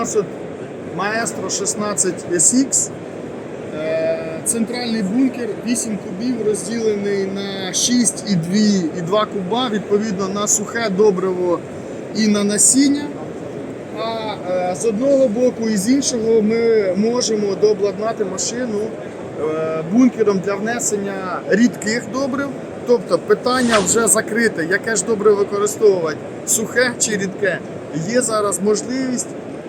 нас от Maestro 16 SX. Е, Центральний бункер 8 кубів розділений на 6 і 2, і 2 куба, відповідно на сухе добриво і на насіння. А е, з одного боку і з іншого ми можемо дообладнати машину е, бункером для внесення рідких добрив. Тобто питання вже закрите, яке ж добриво використовувати, сухе чи рідке. Є зараз можливість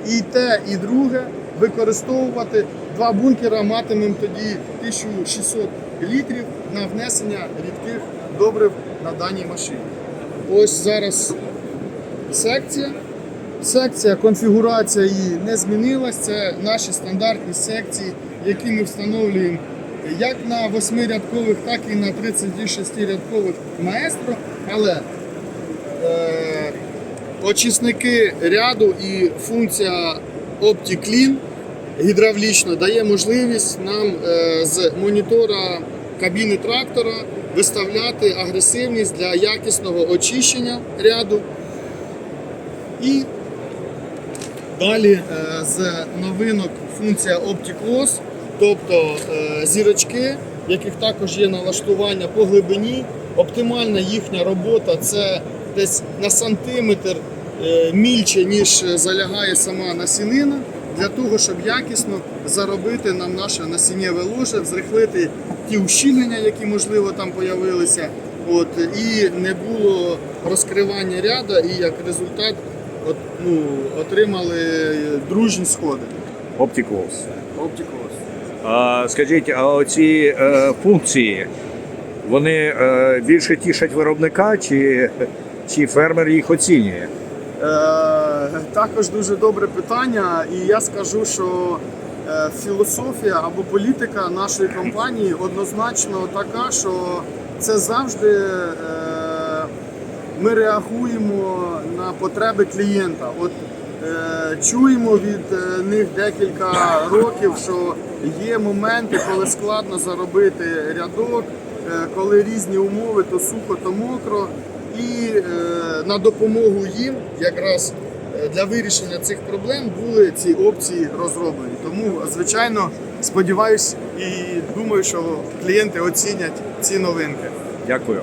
і те, і друге використовувати. Два бункера матимемо тоді 1600 літрів на внесення рідких добрив на даній машині. Ось зараз секція. Секція, конфігурація її не змінилась. Це наші стандартні секції, які ми встановлюємо як на 8-рядкових, так і на 36-рядкових маестро. Але очисники ряду і функція OptiClean гідравлічно дає можливість нам е, з монітора кабіни трактора виставляти агресивність для якісного очищення ряду. І далі е, з новинок функція OptiClose, тобто е, зірочки, в яких також є налаштування по глибині. Оптимальна їхня робота це десь на сантиметр е, мільче, ніж залягає сама насінина, для того, щоб якісно заробити нам наше насіннєве ложе, зрихлити ті ущільнення, які можливо там появилися. От, і не було розкривання ряда, і як результат от, ну, отримали дружні сходи. Оптикос. А, скажіть, а оці е, функції, вони е, більше тішать виробника, чи, чи фермер їх оцінює? Е, також дуже добре питання, і я скажу, що е, філософія або політика нашої компанії однозначно така, що це завжди е, ми реагуємо на потреби клієнта. От е, чуємо від е, них декілька років, що є моменти, коли складно заробити рядок, е, коли різні умови, то сухо, то мокро. І е, на допомогу їм якраз е, для вирішення цих проблем були ці опції розроблені. Тому, звичайно, сподіваюсь і думаю, що клієнти оцінять ці новинки. Дякую.